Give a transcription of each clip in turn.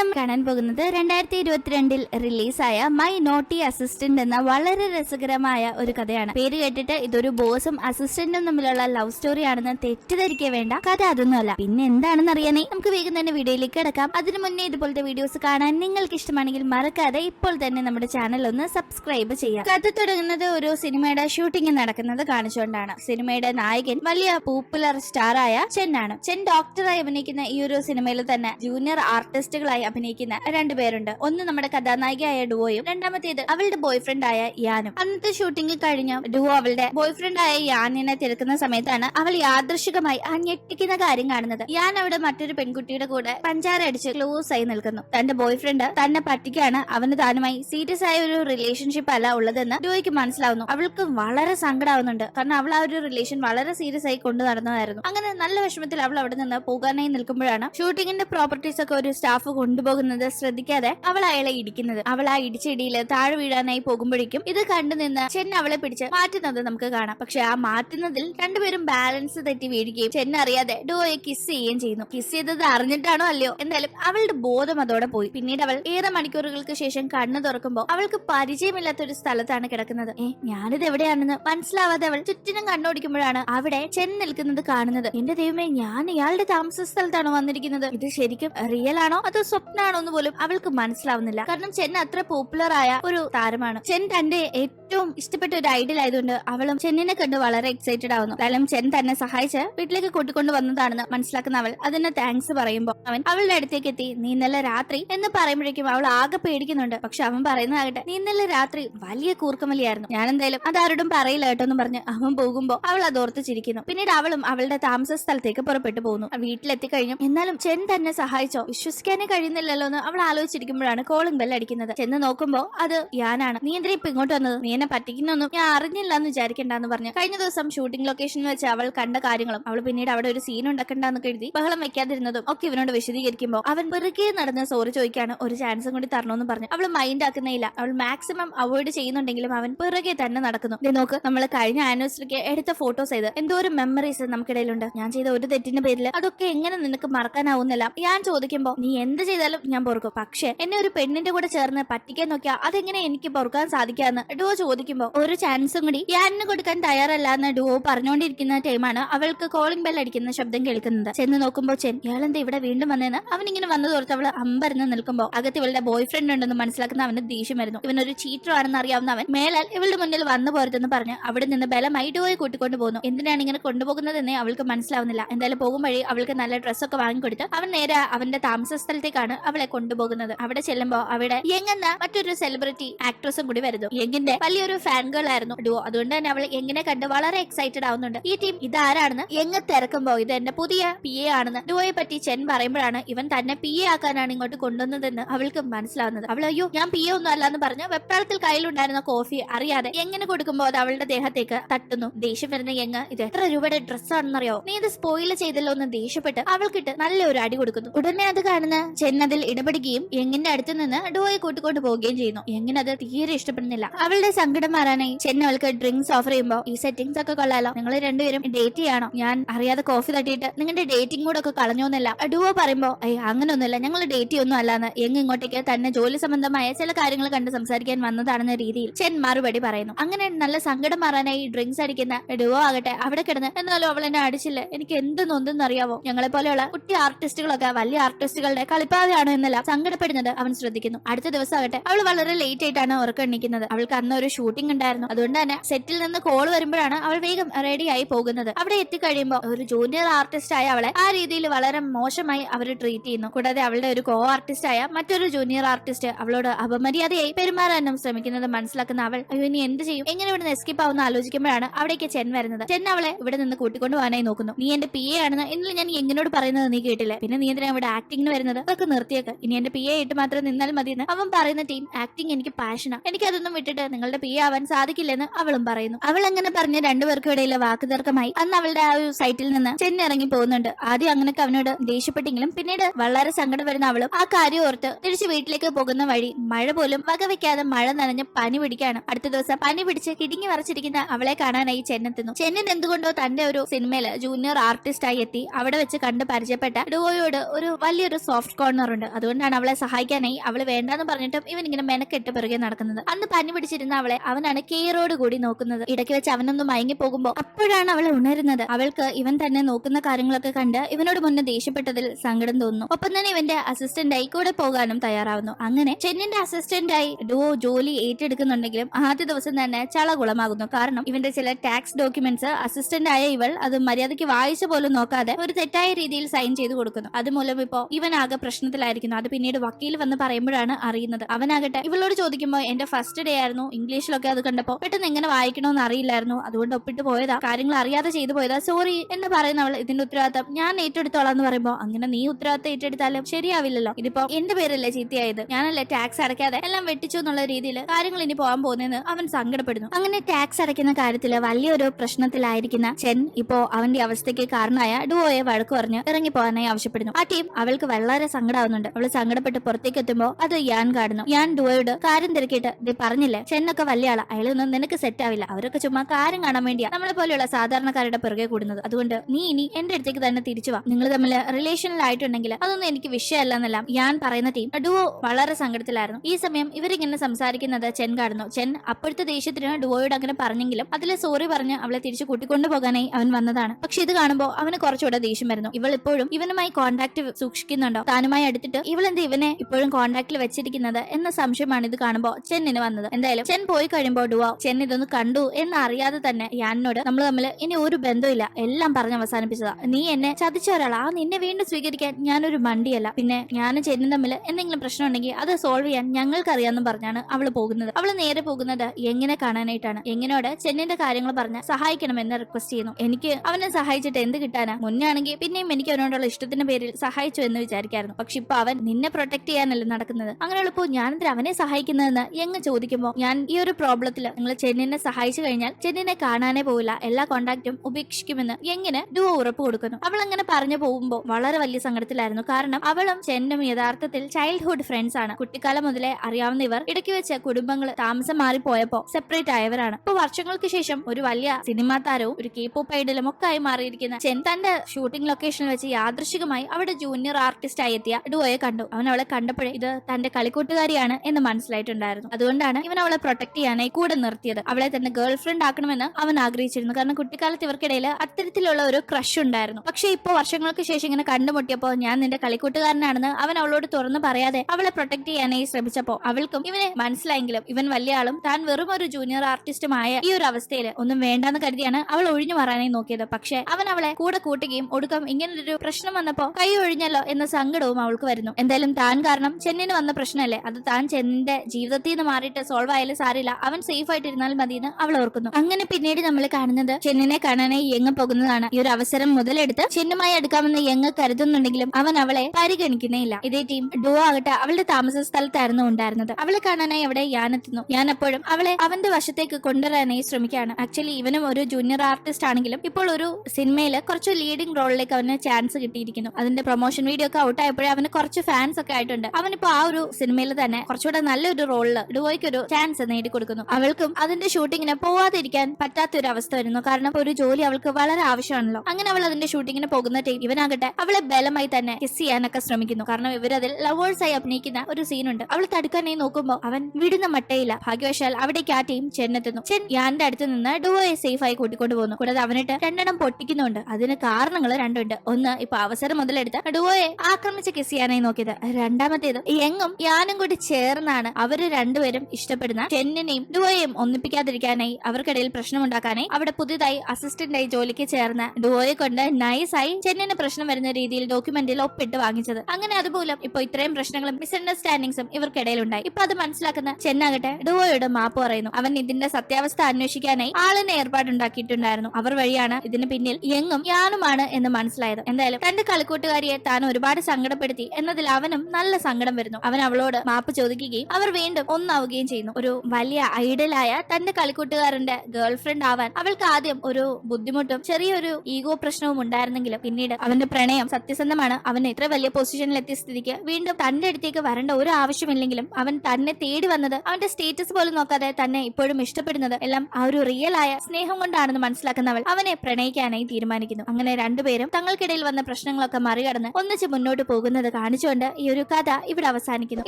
നമ്മൾ കാണാൻ പോകുന്നത് രണ്ടായിരത്തി ഇരുപത്തിരണ്ടിൽ റിലീസായ മൈ നോട്ടി അസിസ്റ്റന്റ് എന്ന വളരെ രസകരമായ ഒരു കഥയാണ്. പേര് കേട്ടിട്ട് ഇതൊരു ബോസും അസിസ്റ്റന്റും തമ്മിലുള്ള ലവ് സ്റ്റോറിയാണെന്ന് തെറ്റിദ്ധരിക്കുക വേണ്ട. കഥ അതൊന്നുമല്ല. പിന്നെ എന്താണെന്ന് അറിയാനേ നമുക്ക് വേഗം തന്നെ വീഡിയോയിലേക്ക് കിടക്കാം. അതിനു മുന്നേ ഇതുപോലത്തെ വീഡിയോസ് കാണാൻ നിങ്ങൾക്ക് ഇഷ്ടമാണെങ്കിൽ മറക്കാതെ ഇപ്പോൾ തന്നെ നമ്മുടെ ചാനൽ ഒന്ന് സബ്സ്ക്രൈബ് ചെയ്യാം കഥ തുടങ്ങുന്നത് ഒരു സിനിമയുടെ ഷൂട്ടിംഗ് നടക്കുന്നത് കാണിച്ചുകൊണ്ടാണ്. സിനിമയുടെ നായകൻ വലിയ പോപ്പുലർ സ്റ്റാറായ ചെന്നാണ്. ചെൻ ഡോക്ടറായി അഭിനയിക്കുന്ന ഈ ഒരു സിനിമയിൽ തന്നെ ജൂനിയർ ആർട്ടിസ്റ്റുകളായി അഭിനയിക്കുന്ന രണ്ടുപേരുണ്ട് ഒന്ന് നമ്മുടെ കഥാനായികയായ ഡുവോയും രണ്ടാമത്തേത് അവളുടെ ബോയ്ഫ്രണ്ട് ആയ യാനും. അന്നത്തെ ഷൂട്ടിംഗ് കഴിഞ്ഞ ഡുവോ അവളുടെ ബോയ്ഫ്രണ്ട് ആയ യാനിനെ തിരക്കുന്ന സമയത്താണ് അവൾ യാദൃശികമായി ആ ഞെട്ടിക്കുന്ന കാര്യം കാണുന്നത്. യാൻ അവിടെ മറ്റൊരു പെൺകുട്ടിയുടെ കൂടെ പഞ്ചാര അടിച്ച് ക്ലോസ് ആയി നിൽക്കുന്നു. തന്റെ ബോയ്ഫ്രണ്ട് തന്നെ പറ്റിക്കാണ് അവന് താനുമായി സീരിയസ് ആയ ഒരു റിലേഷൻഷിപ്പ് അല്ല ഉള്ളതെന്ന് ഡുവോയ്ക്ക് മനസ്സിലാവുന്നു. അവൾക്ക് വളരെ സങ്കടാവുന്നുണ്ട്. കാരണം അവൾ ആ ഒരു റിലേഷൻ വളരെ സീരിയസ് ആയി കൊണ്ടു നടന്നതായിരുന്നു. അങ്ങനെ നല്ല വിഷമത്തിൽ അവൾ അവിടെ നിന്ന് പോകാനായി നിൽക്കുമ്പോഴാണ് ഷൂട്ടിങ്ങിന്റെ പ്രോപ്പർട്ടീസ് ഒക്കെ ഒരു സ്റ്റാഫ് കൊണ്ടുപോകുന്നത് ശ്രദ്ധിക്കാതെ അവൾ അയാളെ ഇടിക്കുന്നത്. അവൾ ആ ഇടിച്ചിടിയിൽ താഴെ വീഴാനായി പോകുമ്പോഴേക്കും ഇത് കണ്ടു നിന്ന് ചെന്ന അവളെ പിടിച്ച് മാറ്റുന്നത് നമുക്ക് കാണാം. പക്ഷെ ആ മാറ്റുന്നതിൽ രണ്ടുപേരും ബാലൻസ് തെറ്റി വീഴുകയും ചെന്ന അറിയാതെ ഡോയെ കിസ് ചെയ്യുകയും ചെയ്യുന്നു. കിസ് ചെയ്തത് അറിഞ്ഞിട്ടാണോ അല്ലയോ? എന്തായാലും അവളുടെ ബോധം അതോടെ പോയി. പിന്നീട് അവൾ ഏറെ മണിക്കൂറുകൾക്ക് ശേഷം കണ്ണു തുറക്കുമ്പോൾ അവൾക്ക് പരിചയമില്ലാത്ത ഒരു സ്ഥലത്താണ് കിടക്കുന്നത്. ഏ ഞാനിത് എവിടെയാണെന്ന് മനസ്സിലാവാതെ അവൾ ചുറ്റിനും കണ്ണോടിക്കുമ്പോഴാണ് അവിടെ ചെന്ന് നിൽക്കുന്നത് കാണുന്നത്. എന്റെ ദൈവമേ ഞാൻ ഇയാളുടെ താമസ സ്ഥലത്താണ് വന്നിരിക്കുന്നത്. ഇത് ശരിക്കും റിയൽ ആണോ? അതോ സ്വപ്നാണോ എന്ന് പോലും അവൾക്ക് മനസ്സിലാവുന്നില്ല. കാരണം ചെൻ അത്ര പോപ്പുലർ ആയ ഒരു താരമാണ്. ചെൻ തന്റെ ഏറ്റവും ഇഷ്ടപ്പെട്ട ഒരു ഐഡിയൽ ആയതുകൊണ്ട് അവളും ചെന്നിനെ കണ്ട് വളരെ എക്സൈറ്റഡ് ആവുന്നു. കാരണം ചെൻ തന്നെ സഹായിച്ച് വീട്ടിലേക്ക് കൂട്ടിക്കൊണ്ട് വന്നതാണെന്ന് മനസ്സിലാക്കുന്ന അവൾ അതിന് താങ്ക്സ് പറയുമ്പോൾ അവൻ അവളുടെ അടുത്തേക്ക് എത്തി നീ നല്ല രാത്രി എന്ന് പറയുമ്പോഴേക്കും അവൾ ആകെ പേടിക്കുന്നുണ്ട്. പക്ഷെ അവൻ പറയുന്നതാകട്ടെ നീ നല്ല രാത്രി വലിയ കൂർക്കമലിയായിരുന്നു ഞാൻ എന്തായാലും അതാരോടും പറയില്ല കേട്ടോ എന്ന് പറഞ്ഞ് അവൻ പോകുമ്പോൾ അവൾ അതോർത്ത് ചിരിക്കുന്നു. പിന്നീട് അവളും അവളുടെ താമസ സ്ഥലത്തേക്ക് പുറപ്പെട്ടു പോകുന്നു. വീട്ടിലെത്തി കഴിഞ്ഞു എന്നാലും ചെൻ തന്നെ സഹായിച്ചോ? വിശ്വസിക്കാനേ കഴിയുന്നില്ലല്ലോ എന്ന് അവൾ ആലോചിച്ചിരിക്കുമ്പോഴാണ് കോളിംഗ് ബെൽ അടിക്കുന്നത്. ചെന്ന് നോക്കുമ്പോൾ അത് ഞാനാണ് നീ എന്തിനാ ഇപ്പൊ ഇങ്ങോട്ട് വന്നത്? നീ എന്നെ പറ്റിക്കുന്നൊന്നും ഞാൻ അറിഞ്ഞില്ല എന്ന് വിചാരിക്കണ്ടെന്ന് പറഞ്ഞു. കഴിഞ്ഞ ദിവസം ഷൂട്ടിംഗ് ലൊക്കേഷനിൽ വെച്ച് അവൾ കണ്ട കാര്യങ്ങളും അവൾ പിന്നീട് അവിടെ ഒരു സീൻ ഉണ്ടാക്കണ്ടെന്ന് കരുതി ബഹളം വെക്കാതിരുന്നതും ഒക്കെ ഇവനോട് വിശദീകരിക്കുമ്പോൾ അവൻ വെറുതെ നടന്ന് സോറി ചോദിക്കാണ് ഒരു ചാൻസും കൂടി തരണമെന്ന് പറഞ്ഞു. അവൾ മൈൻഡ് ആക്കുന്നില്ല അവൾ മാക്സിമം അവോയ്ഡ് ചെയ്യുന്നുണ്ടെങ്കിലും അവൻ പിറകെ തന്നെ നടക്കുന്നു. നോക്ക് നമ്മൾ കഴിഞ്ഞ ആനിവേഴ്സറിക്ക് എടുത്ത ഫോട്ടോസ് ചെയ്ത് എന്തോ ഒരു മെമ്മറീസ് നമുക്കിടയിലുണ്ട്. ഞാൻ ചെയ്ത ഒരു തെറ്റിന്റെ പേരിൽ അതൊക്കെ എങ്ങനെ നിനക്ക് മറക്കാനാവുന്നില്ല. ഞാൻ ചോദിക്കുമ്പോൾ നീ എന്ത് ചെയ്താലും ഞാൻ പൊറുക്കും. പക്ഷേ എന്നെ ഒരു പെണ്ണിന്റെ കൂടെ ചേർന്ന് പറ്റിക്കാൻ നോക്കിയാൽ അതെങ്ങനെ എനിക്ക് പൊറുക്കാൻ സാധിക്കാന്ന് ഡുവോ ചോദിക്കുമ്പോൾ ഒരു ചാൻസും കൂടി യാനിന് കൊടുക്കാൻ തയ്യാറല്ല എന്ന് ഡുവോ പറഞ്ഞുകൊണ്ടിരിക്കുന്ന ടൈമാണ് അവൾക്ക് കോളിംഗ് ബെൽ അടിക്കുന്ന ശബ്ദം കേൾക്കുന്നത്. ചെന്ന് നോക്കുമ്പോൾ ചെൻ ഇയാളെന്താ ഇവിടെ വീണ്ടും വന്നതെന്ന് അവൻ ഇങ്ങനെ വന്നു തോർത്ത് അവൾ അമ്പരന്ന് നിൽക്കുമ്പോൾ അകത്ത് ഇവളുടെ ബോയ് ഫ്രണ്ട് ഉണ്ടെന്ന് മനസ്സിലാക്കുന്ന അവന് ദേഷ്യം വരുന്നു. ഇവനൊരു ചീറ്റർ ആണെന്ന് അറിയാവുന്ന അവൻ മേലാൽ ഇവളുടെ മുന്നിൽ വന്നു പോരുതെന്ന് പറഞ്ഞ് അവിടെ നിന്ന് ബലമായി ഡുവോയെ കൂട്ടിക്കൊണ്ടു പോകുന്നു എന്തിനാണ് ഇങ്ങനെ കൊണ്ടുപോകുന്നതെന്ന് അവൾക്ക് മനസ്സിലാവുന്നില്ല. എന്തായാലും പോകും വഴി അവൾക്ക് നല്ല ഡ്രസ്സൊക്കെ വാങ്ങിക്കൊടുത്ത് അവൻ നേരെ അവന്റെ താമസ സ്ഥലത്തേക്കാണ് അവളെ കൊണ്ടുപോകുന്നത്. അവിടെ ചെല്ലുമ്പോൾ അവിടെ യെങ്ങെന്ന മറ്റൊരു സെലിബ്രിറ്റി ആക്ട്രസും കൂടി വരുന്നു. യെങ്ങിന്റെ വലിയൊരു ഫാൻ ഗേൾ ആയിരുന്നു ഡുവോ. അതുകൊണ്ട് തന്നെ അവൾ എങ്ങനെ കണ്ട് വളരെ എക്സൈറ്റഡ് ആവുന്നുണ്ട്. ഈ ടീം ഇതാരാണെന്ന് എങ്ങ് തിരക്കുമ്പോ ഇത് എന്റെ പുതിയ പി എ ആണെന്ന് ഡുവോയെ പറ്റി ചെൻ പറയുമ്പോഴാണ് ഇവൻ തന്നെ പി എ ആക്കാനാണ് ഇങ്ങോട്ട് കൊണ്ടുവന്നതെന്ന് അവൾക്ക് മനസ്സിലാവുന്നത്. അവൾ അയ്യോ ഞാൻ പി എ ഒന്നും അല്ലാന്ന് പറഞ്ഞ് വെപ്രാളത്തിൽ കയ്യിലുണ്ടായിരുന്ന കോഫി അറിയാതെ എങ്ങനെ കൊടുക്കുമ്പോൾ അത് അവളുടെ ദേഹത്തേക്ക് തട്ടുന്നു. ദേഷ്യം വരുന്ന എങ്ങ് ഇത് എത്ര രൂപയുടെ ഡ്രസ്സാണെന്നറിയോ നീ ഇത് സ്പോയിൽ ചെയ്തല്ലോ എന്ന് ദേഷ്യപ്പെട്ട് അവൾക്കിട്ട് നല്ലൊരു അടി കൊടുക്കുന്നു. ഉടനെ അത് കാണുന്ന ചെന്നതിൽ ഇടപെടുകയും യങ്ങിന്റെ അടുത്ത് നിന്ന് ഡോയെ കൂട്ടിക്കൊണ്ട് പോവുകയും ചെയ്യുന്നു. യങ്ങിന് അത് തീരെ ഇഷ്ടപ്പെടുന്നില്ല. അവളുടെ സങ്കടം മാറാനായി ചെന്ന അവൾക്ക് ഡ്രിങ്ക്സ് ഓഫർ ചെയ്യുമ്പോൾ ഈ സെറ്റിംഗ്സ് ഒക്കെ കൊള്ളാലോ. നിങ്ങൾ രണ്ടുപേരും ഡേറ്റ് ചെയ്യണോ? ഞാൻ അറിയാതെ കോഫി തട്ടിയിട്ട് നിങ്ങളുടെ ഡേറ്റിംഗ് കൂടെ ഒക്കെ കളഞ്ഞോന്നല്ല. ഡുവോ പറയുമ്പോ അയ്യ അങ്ങനൊന്നുമില്ല. ഞങ്ങൾ ഡേറ്റ് ഒന്നും അല്ലാന്ന്. യങ് ഇങ്ങോട്ടേക്ക് തന്നെ ജോലി സംബന്ധമായ ചില കാര്യങ്ങൾ കണ്ട് സംസാരിക്കാൻ വന്നതാണെന്ന രീതിയിൽ ചെൻ മറുപടി പറയുന്നു. അങ്ങനെ നല്ല സങ്കടം മാറാനായി ഡ്രിങ്ക്സ് അടിക്കുന്ന ഡുവോ ആകട്ടെ അവിടെ കിടന്ന് എന്നാലും അവൾ എന്നെ അടിച്ചില്ല? എനിക്ക് എന്ത് നൊന്തെന്ന് അറിയാവോ ഞങ്ങളെ പോലെയുള്ള കുട്ടി ആർട്ടിസ്റ്റുകളൊക്കെ വലിയ ആർട്ടിസ്റ്റുകളുടെ കളിപ്പാവയാണോ എന്നല്ല സങ്കടപ്പെടുന്നത് അവൻ ശ്രദ്ധിക്കുന്നു. അടുത്ത ദിവസം ആകട്ടെ അവൾ വളരെ ലേറ്റ് ആയിട്ടാണ് ഉറക്കം എണ്ണിക്കുന്നത് അവൾക്ക് അന്ന് ഒരു ഷൂട്ടിംഗ് ഉണ്ടായിരുന്നു. അതുകൊണ്ട് തന്നെ സെറ്റിൽ നിന്ന് കോൾ വരുമ്പോഴാണ് അവൾ വേഗം റെഡി ആയി പോകുന്നത്. അവിടെ എത്തിക്കഴിയുമ്പോൾ ഒരു ജൂനിയർ ആർട്ടിസ്റ്റ് ആയ അവളെ ആ രീതിയിൽ വളരെ മോശമായി അവർ ട്രീറ്റ് ചെയ്യുന്നു. കൂടാതെ അവളുടെ ഒരു കോ ആർട്ടിസ്റ്റ് ആയ മറ്റൊരു ജൂനിയർ ആർട്ടിസ്റ്റ് അവളോട് അപമര്യാദയായി പെരുമാറാനും ശ്രമിക്കുന്നത് മനസ്സിലാക്കുന്ന അവൾ അയ്യോ ഇനി എന്ത് ചെയ്യും? എങ്ങനെ ഇവിടെ നിന്ന് എസ്കേപ്പ് ആവുന്ന ആലോചിക്കുമ്പോഴാണ് അവിടേക്ക് ചെൻ വരുന്നത്. ചെൻ അവളെ ഇവിടെ നിന്ന് കൂട്ടിക്കൊണ്ടു പോകാനായി നോക്കുന്നു. നീ എന്റെ പി എ ആണെന്ന് ഇന്നലെ ഞാൻ എങ്ങനോട് പറയുന്നത് നീ കേട്ടില്ല? പിന്നെ നീ എന്തിനാ ഇവിടെ ആക്ടിങ്ങിന് വരുന്നത്? അതൊക്കെ നിർത്തിയേക്ക്. ഇനി എന്റെ പി എ ആയിട്ട് മാത്രം നിന്നാൽ മതിയെന്ന് അവൻ പറയുന്ന ടീം ആക്ടിങ് എനിക്ക് പാഷനാണ് എനിക്ക് അതൊന്നും വിട്ടിട്ട് നിങ്ങളുടെ പി എ ആവാൻ സാധിക്കില്ലെന്ന് അവളും പറയുന്നു. അവൾ അങ്ങനെ പറഞ്ഞ രണ്ടുപേർക്കും ഇടയിലെ വാക്കുതർക്കമായി. അന്ന് അവളുടെ ആ ഒരു സൈറ്റിൽ നിന്ന് ചെന്നി ഇറങ്ങി പോകുന്നുണ്ട്. ആദ്യം അങ്ങനെ അവനോട് ദേഷ്യപ്പെട്ടെങ്കിലും പിന്നീട് വളരെ സങ്കടം വരുന്ന അവളും ആ കാര്യം ഓർത്ത് തിരിച്ചു വീട്ടിലേക്ക് പോകുന്ന വഴി മഴ പോലും വകവെക്കാതെ മഴ നനഞ്ഞ് പനി പിടിക്കാണ് അടുത്ത ദിവസം പനി പിടിച്ച് കിടുങ്ങി വരച്ചിരിക്കുന്ന അവളെ കാണാനായി ചെന്നെത്തുന്നു ചെന്നൻ എന്തുകൊണ്ടോ തന്റെ ഒരു സിനിമയിൽ ജൂനിയർ ആർട്ടിസ്റ്റ് ആയി എത്തി. അവിടെ വെച്ച് കണ്ട് പരിചയപ്പെട്ട ഡുവോയോട് ഒരു വലിയൊരു സോഫ്റ്റ് കോർണർ തോന്നാറുണ്ട് അതുകൊണ്ടാണ് അവളെ സഹായിക്കാനായി അവൾ വേണ്ടാന്ന് പറഞ്ഞിട്ടും ഇവൻ ഇങ്ങനെ മെനക്കെട്ട് പിറകെ നടക്കുന്നത്. അന്ന് പനി പിടിച്ചിരുന്ന അവളെ അവനാണ് കെയറോട് കൂടി നോക്കുന്നത്. ഇടയ്ക്ക് വെച്ച് അവനൊന്ന് മയങ്ങി പോകുമ്പോൾ അപ്പോഴാണ് അവളെ ഉണരുന്നത്. അവൾക്ക് ഇവൻ തന്നെ നോക്കുന്ന കാര്യങ്ങളൊക്കെ കണ്ട് ഇവനോട് മുന്നേ ദേഷ്യപ്പെട്ടതിൽ സങ്കടം തോന്നുന്നു. ഒപ്പം തന്നെ ഇവന്റെ അസിസ്റ്റന്റായി കൂടെ പോകാനും തയ്യാറാവുന്നു. അങ്ങനെ ചെന്നിന്റെ അസിസ്റ്റന്റായി ഡുവോ ജോലി ഏറ്റെടുക്കുന്നുണ്ടെങ്കിലും ആദ്യ ദിവസം തന്നെ ചളകുളമാകുന്നു. കാരണം ഇവന്റെ ചില ടാക്സ് ഡോക്യുമെന്റ്സ് അസിസ്റ്റന്റ് ആയ ഇവൾ അത് മര്യാദയ്ക്ക് വായിച്ചു പോലും നോക്കാതെ ഒരു തെറ്റായ രീതിയിൽ സൈൻ ചെയ്ത് കൊടുക്കുന്നു. അതുമൂലം ഇപ്പോ ഇവൻ ആകെ പ്രശ്നത്തിലായിരിക്കുന്നു അത് പിന്നീട് വക്കീൽ വന്ന് പറയുമ്പോഴാണ് അറിയുന്നത്. അവനാകട്ടെ ഇവളോട് ചോദിക്കുമ്പോൾ എന്റെ ഫസ്റ്റ് ഡേ ആയിരുന്നു. ഇംഗ്ലീഷിലൊക്കെ അത് കണ്ടപ്പോൾ പെട്ടെന്ന് എങ്ങനെ വായിക്കണമെന്ന് അറിയില്ലായിരുന്നു. അതുകൊണ്ട് ഒപ്പിട്ട് പോയതാ. കാര്യങ്ങൾ അറിയാതെ ചെയ്തു പോയതാ. സോറി എന്ന് പറയുന്നവൾ ഇതിന്റെ ഉത്തരവാദിത്തം. ഞാൻ ഏറ്റെടുത്തോളാം എന്ന് പറയുമ്പോൾ അങ്ങനെ നീ ഉത്തരവാദിത്തം ഏറ്റെടുത്താലും ശരിയാവില്ലല്ലോ. ഇതിപ്പോ എന്റെ പേരല്ലേ ചീത്തയായത്. ഞാനല്ലേ ടാക്സ് അടയ്ക്കാതെ എല്ലാം വെട്ടിച്ചു എന്നുള്ള രീതിയിൽ കാര്യങ്ങൾ ഇനി പോകാൻ പോകുന്നതെന്ന് അവൻ സങ്കടപ്പെടുന്നു. അങ്ങനെ ടാക്സ് അടയ്ക്കുന്ന കാര്യത്തിൽ വലിയൊരു പ്രശ്നത്തിലായിരിക്കുന്ന ചെൻ ഇപ്പോ അവന്റെ അവസ്ഥയ്ക്ക് കാരണമായ ഡുവോയെ വഴക്ക് പറഞ്ഞ് ഇറങ്ങി പോകാനായി ആവശ്യപ്പെടുന്നു. ആ ടീം അവൾക്ക് വളരെ സങ്കടാവുന്നുണ്ട് അവൾ സങ്കടപ്പെട്ട് പുറത്തേക്ക് എത്തുമ്പോ അത് യാൻ കാണുന്നു. ഞാൻ ഡുവയോട് കാര്യം തിരക്കിയിട്ട് ഇത് പറഞ്ഞില്ലേ ചെന്നൊക്കെ വലിയ ആളാ. അയാളൊന്നും നിനക്ക് സെറ്റ് ആവില്ല. അവരൊക്കെ ചുമ്മാ കാര്യം കാണാൻ വേണ്ടിയാ. നമ്മളെ പോലെയുള്ള സാധാരണക്കാരുടെ പുറകെ കൂടുന്നത്. അതുകൊണ്ട് നീ ഇനി എന്റെ അടുത്തേക്ക് തന്നെ തിരിച്ചു വാ. നിങ്ങൾ തമ്മിൽ റിലേഷനിലായിട്ടുണ്ടെങ്കിൽ അതൊന്നും എനിക്ക് വിഷയമല്ല എന്നെല്ലാം ഞാൻ പറയുന്ന ടീം ഡുവോ വളരെ സങ്കടത്തിലായിരുന്നു. ഈ സമയം ഇവരിങ്ങനെ സംസാരിക്കുന്നത് ചെൻ കാണുന്നു. ചെൻ അപ്പോഴത്തെ ദേഷ്യത്തിന് ഡുവോയോട് അങ്ങനെ പറഞ്ഞെങ്കിലും അതിലെ സോറി പറഞ്ഞ് അവളെ തിരിച്ചു കൂട്ടിക്കൊണ്ടു പോകാനായി അവൻ വന്നതാണ്. പക്ഷെ ഇത് കാണുമ്പോൾ അവന് കുറച്ചുകൂടെ ദേഷ്യം വരുന്നു. ഇവൾ ഇപ്പോഴും ഇവനുമായി കോൺടാക്ട് സൂക്ഷിക്കുന്നുണ്ടോ? താനുമായി അടുത്തിട്ട് ഇവളെന്ത് ഇവനെ ഇപ്പോഴും കോണ്ടാക്റ്റിൽ വെച്ചിരിക്കുന്നത് എന്ന സംശയമാണ് ഇത് കാണുമ്പോൾ ചെന്നിന് വന്നത്. എന്തായാലും ചെൻ പോയി കഴിയുമ്പോൾ ഡുവോ ചെൻ ഇതൊന്ന് കണ്ടു എന്ന് അറിയാതെ തന്നെ യാനോട് നമ്മൾ തമ്മിൽ ഇനി ഒരു ബന്ധമില്ല എല്ലാം പറഞ്ഞ് അവസാനിപ്പിച്ചതാ. നീ എന്നെ ചതിച്ച ഒരാളാ. നിന്നെ വീണ്ടും സ്വീകരിക്കാൻ ഞാനൊരു മണ്ടിയല്ല. പിന്നെ ഞാനും ചെന്നും തമ്മിൽ എന്തെങ്കിലും പ്രശ്നം ഉണ്ടെങ്കിൽ അത് സോൾവ് ചെയ്യാൻ ഞങ്ങൾക്കറിയാമെന്നും പറഞ്ഞാണ് അവൾ പോകുന്നത്. അവൾ നേരെ പോകുന്നത് എങ്ങനെ കാണാനായിട്ടാണ്. എങ്ങനോട് ചെന്നിന്റെ കാര്യങ്ങൾ പറഞ്ഞ് സഹായിക്കണമെന്ന് റിക്വസ്റ്റ് ചെയ്യുന്നു. എനിക്ക് അവനെ സഹായിച്ചിട്ട് എന്ത് കിട്ടാനാ? മുന്നേ ആണെങ്കിൽ പിന്നെയും എനിക്ക് അവനോടുള്ള ഇഷ്ടത്തിന്റെ പേരിൽ സഹായിച്ചു എന്ന് വിചാരിക്കായിരുന്നു. പക്ഷെ ഇപ്പൊ അവൻ നിന്നെ പ്രൊട്ടക്ട് ചെയ്യാനല്ല നടക്കുന്നത്? അങ്ങനെ എളുപ്പം ഞാനെന്തിനാ അവനെ സഹായിക്കുന്നതെന്ന് എങ്ങ് ചോദിക്കുമ്പോൾ ഞാൻ ഈ ഒരു പ്രോബ്ലത്തിൽ നിങ്ങൾ ചെന്നിനെ സഹായിച്ചു കഴിഞ്ഞാൽ ചെന്നിനെ കാണാനേ പോവില്ല. എല്ലാ കോണ്ടാക്റ്റും ഉപേക്ഷിക്കുമെന്ന് എങ്ങനെ ഡുവോ ഉറപ്പ് കൊടുക്കുന്നു? അവൾ അങ്ങനെ പറഞ്ഞു പോകുമ്പോൾ വളരെ വലിയ സങ്കടത്തിലായിരുന്നു. കാരണം അവളും ചെന്നും യഥാർത്ഥത്തിൽ ചൈൽഡ്ഹുഡ് ഫ്രണ്ട്സ് ആണ്. കുട്ടിക്കാലം മുതലേ അറിയാവുന്ന ഇവർ ഇടയ്ക്ക് വെച്ച് കുടുംബങ്ങൾ താമസം മാറിപ്പോയപ്പോ സെപ്പറേറ്റ് ആയവരാണ്. ഇപ്പൊ വർഷങ്ങൾക്ക് ശേഷം ഒരു വലിയ സിനിമാ താരവും ഒരു കെ പോപ്പ് ഐഡലും ഒക്കെ ആയി മാറിയിരിക്കുന്ന ചെൻ തന്റെ ഷൂട്ടിംഗ് ലൊക്കേഷനിൽ വെച്ച് യാദൃശികമായി അവിടെ ജൂനിയർ ആർട്ടിസ്റ്റ് ആയി എത്തിയ ഡുവോയെ കണ്ടു. അവൻ അവളെ കണ്ടപ്പോഴേ ഇത് തന്റെ കളിക്കൂട്ടുകാരിയാണ് എന്ന് മനസ്സിലായിട്ടുണ്ടായിരുന്നു. അതുകൊണ്ടാണ് ഇവൻ അവളെ പ്രൊട്ടക്ട് ചെയ്യാനായി കൂടെ നിർത്തിയത്. അവളെ തന്റെ ഗേൾ ഫ്രണ്ട് ആക്കണമെന്ന് അവൻ ആഗ്രഹിച്ചിരുന്നു. കാരണം കുട്ടിക്കാലത്ത് ഇവർക്കിടയിൽ അത്തരത്തിലുള്ള ഒരു ക്രഷ് ഉണ്ടായിരുന്നു. പക്ഷെ ഇപ്പോൾ വർഷങ്ങൾക്ക് ശേഷം ഇങ്ങനെ കണ്ടുമുട്ടിയപ്പോൾ ഞാൻ നിന്റെ കളിക്കൂട്ടുകാരനാണെന്ന് അവൻ അവളോട് തുറന്നു പറയാതെ അവളെ പ്രൊട്ടക്ട് ചെയ്യാനായി ശ്രമിച്ചപ്പോൾ അവൾക്കും ഇവനെ മനസ്സിലായെങ്കിലും ഇവൻ വലിയ ആളും താൻ വെറും ഒരു ജൂനിയർ ആർട്ടിസ്റ്റുമായ ഈ ഒരു അവസ്ഥയിൽ ഒന്നും വേണ്ടെന്ന് കരുതിയാണ് അവൾ ഒഴിഞ്ഞു മാറാനായി നോക്കിയത്. പക്ഷെ അവൻ അവളെ കൂടെ കൂട്ടുകയും ഒടുക്കം ഇങ്ങനൊരു പ്രശ്നം വന്നപ്പോൾ കൈ ഒഴിഞ്ഞല്ലോ എന്ന സങ്കടവും അവൾക്ക് വരുന്നു. എന്തായാലും താൻ കാരണം ചെന്നിന് വന്ന പ്രശ്നമല്ലേ? അത് താൻ ചെന്നിന്റെ ജീവിതത്തിൽ നിന്ന് മാറിയിട്ട് സോൾവ് ആയാലും സാരില്ല അവൻ സേഫ് ആയിട്ട് ഇരുന്നാൽ മതിയെന്ന് അവൾ ഓർക്കുന്നു. അങ്ങനെ പിന്നീട് നമ്മൾ കാണുന്നത് ചെന്നിനെ കാണാനായി യങ് പോകുന്നതാണ്. ഈ ഒരു അവസരം മുതലെടുത്ത് ചെന്നുമായി എടുക്കാമെന്ന് യങ് കരുതുന്നുണ്ടെങ്കിലും അവൻ അവളെ പരിഗണിക്കുന്നേയില്ല. ഇതേ ടീം ഡോ ആകട്ടെ അവളുടെ താമസ സ്ഥലത്തായിരുന്നു ഉണ്ടായിരുന്നത്. അവളെ കാണാനായി അവിടെ ഞാൻ എത്തുന്നു. ഞാൻ അപ്പോഴും അവളെ അവന്റെ വശത്തേക്ക് കൊണ്ടുവരാനായി ശ്രമിക്കുകയാണ്. ആക്ച്വലി ഇവനും ഒരു ജൂനിയർ ആർട്ടിസ്റ്റ് ആണെങ്കിലും ഇപ്പോൾ ഒരു സിനിമയിൽ കുറച്ച് ലീഡിംഗ് റോളിലേക്ക് അവന് ചാൻസ് കിട്ടിയിരിക്കുന്നു. അതിന്റെ പ്രൊമോഷൻ വീഡിയോ ഒക്കെ ഔട്ട് ആയപ്പോഴേ കുറച്ച് ഫാൻസ് ഒക്കെ ആയിട്ടുണ്ട്. അവനിപ്പോ ആ ഒരു സിനിമയിൽ തന്നെ കുറച്ചുകൂടെ നല്ലൊരു റോളിൽ ഡുവോയ്ക്ക് ഒരു ചാൻസ് നേടിക്കൊടുക്കുന്നു. അവൾക്കും അതിന്റെ ഷൂട്ടിങ്ങിന് പോവാതിരിക്കാൻ പറ്റാത്ത ഒരു അവസ്ഥ വരുന്നു. കാരണം ഒരു ജോലി അവൾക്ക് വളരെ ആവശ്യമാണല്ലോ. അങ്ങനെ അവൾ അതിന്റെ ഷൂട്ടിങ്ങിന് പോകുന്ന ടൈം ഇവനാകട്ടെ അവളെ ബലമായി തന്നെ കിസ് ചെയ്യാനൊക്കെ ശ്രമിക്കുന്നു. കാരണം ഇവരതിൽ ലവേഴ്സ് ആയി അഭിനയിക്കുന്ന ഒരു സീനുണ്ട് അവൾ തടുക്കാനായി നോക്കുമ്പോൾ അവൻ വിടുന്ന മട്ടയില്ല. ഭാഗ്യവശാൽ അവിടേക്ക് ആ ടീം ചെന്നെത്തുന്നു ചെൻ യാന്റെ അടുത്ത് നിന്ന് ഡുവോയെ സേഫ് ആയി കൂട്ടിക്കൊണ്ടു പോകുന്നു കൂടാതെ അവനിട്ട് രണ്ടെണ്ണം പൊട്ടിക്കുന്നുണ്ട്. അതിന് കാരണങ്ങൾ രണ്ടുണ്ട്. ഒന്ന് ഇപ്പൊ അവസരം മുതലെടുത്ത് ഡുവോയെ ആക്രമിച്ച കിസ് ചെയ്യാനായി നോക്കിയത്. രണ്ടാമത്തേത് യങ്ങും യാനും കൂടി ചേർന്നാണ് അവർ രണ്ടുപേരും ഇഷ്ടപ്പെടുന്ന ചെന്നിനെയും ഡുവോയെയും ഒന്നിപ്പിക്കാതിരിക്കാനായി അവർക്കിടയിൽ പ്രശ്നമുണ്ടാക്കാനായി അവിടെ പുതിയതായി അസിസ്റ്റന്റായി ജോലിക്ക് ചേർന്ന ഡുവോയെ കൊണ്ട് നൈസായി ചെന്നിന് പ്രശ്നം വരുന്ന രീതിയിൽ ഡോക്യുമെന്റിൽ ഒപ്പിട്ട് വാങ്ങിച്ചത്. അങ്ങനെ അതുപോലെ ഇപ്പൊ ഇത്രയും പ്രശ്നങ്ങളും മിസ്അണ്ടർസ്റ്റാൻഡിങ്സും ഇവർക്കിടയിൽ ഉണ്ടായി ഇപ്പൊ അത് മനസ്സിലാക്കുന്ന ചെന്നാകട്ടെ ഡുവോയോട് മാപ്പ് പറയുന്നു. അവൻ ഇതിന്റെ സത്യാവസ്ഥ അന്വേഷിക്കാനായി ആളിനെ ഏർപ്പാടുണ്ടാക്കിയിട്ടുണ്ടായിരുന്നു. അവർ വഴിയാണ് ഇതിന് പിന്നിൽ യങ്ങും യാനുമാണ് എന്ന് മനസ്സിലായത്. എന്തായാലും തന്റെ കളിക്കൂട്ടുകാരിയെ താൻ ഒരുപാട് സങ്കടപ്പെടുത്തി എന്നതിൽ അവനും നല്ല സങ്കടം വരുന്നു. അവൻ അവളോട് മാപ്പ് ചോദിക്കുകയും അവർ വീണ്ടും ഒന്നാവുകയും ചെയ്യുന്നു. ഒരു വലിയ ഐഡലായ തന്റെ കളിക്കൂട്ടുകാരന്റെ ഗേൾഫ്രണ്ട് ആവാൻ അവൾക്ക് ആദ്യം ഒരു ബുദ്ധിമുട്ടും ചെറിയൊരു ഈഗോ പ്രശ്നവും ഉണ്ടായിരുന്നെങ്കിലും പിന്നീട് അവന്റെ പ്രണയം സത്യസന്ധമാണ്. അവൻ ഇത്ര വലിയ പൊസിഷനിൽ എത്തിയ സ്ഥിതിക്ക് വീണ്ടും തന്റെ അടുത്തേക്ക് വരേണ്ട ഒരു ആവശ്യമില്ലെങ്കിലും അവൻ തന്നെ തേടി വന്നത് അവന്റെ സ്റ്റേറ്റസ് പോലും നോക്കാതെ തന്നെ ഇപ്പോഴും ഇഷ്ടപ്പെടുന്നത് എല്ലാം ആ ഒരു റിയൽ ആയ സ്നേഹം കൊണ്ടാണെന്ന് മനസ്സിലാക്കുന്നവൾ അവനെ പ്രണയിക്കാനായി തീരുമാനിക്കുന്നു. അങ്ങനെ രണ്ടുപേരും തങ്ങൾക്കിടയിൽ വന്ന പ്രശ്നങ്ങളൊക്കെ മറികടന്ന് ഒന്നിച്ച് മുന്നോട്ട് പോകുന്നത് കാണിച്ചുകൊണ്ട് ഈ ഒരു കഥ ഇവിടെ അവസാനിക്കുന്നു.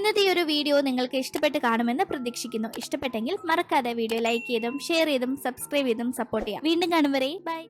ഇന്നത്തെ ഈ ഒരു വീഡിയോ നിങ്ങൾക്ക് ഇഷ്ടപ്പെട്ട് കാണുമെന്ന് പ്രതീക്ഷിക്കുന്നു. ഇഷ്ടപ്പെട്ടെങ്കിൽ മറക്കാതെ വീഡിയോ ലൈക്ക് ചെയ്തും ഷെയർ ചെയ്തും സബ്സ്ക്രൈബ് ചെയ്തും സപ്പോർട്ട് ചെയ്യാം. വീണ്ടും കാണും വരെ. ബൈ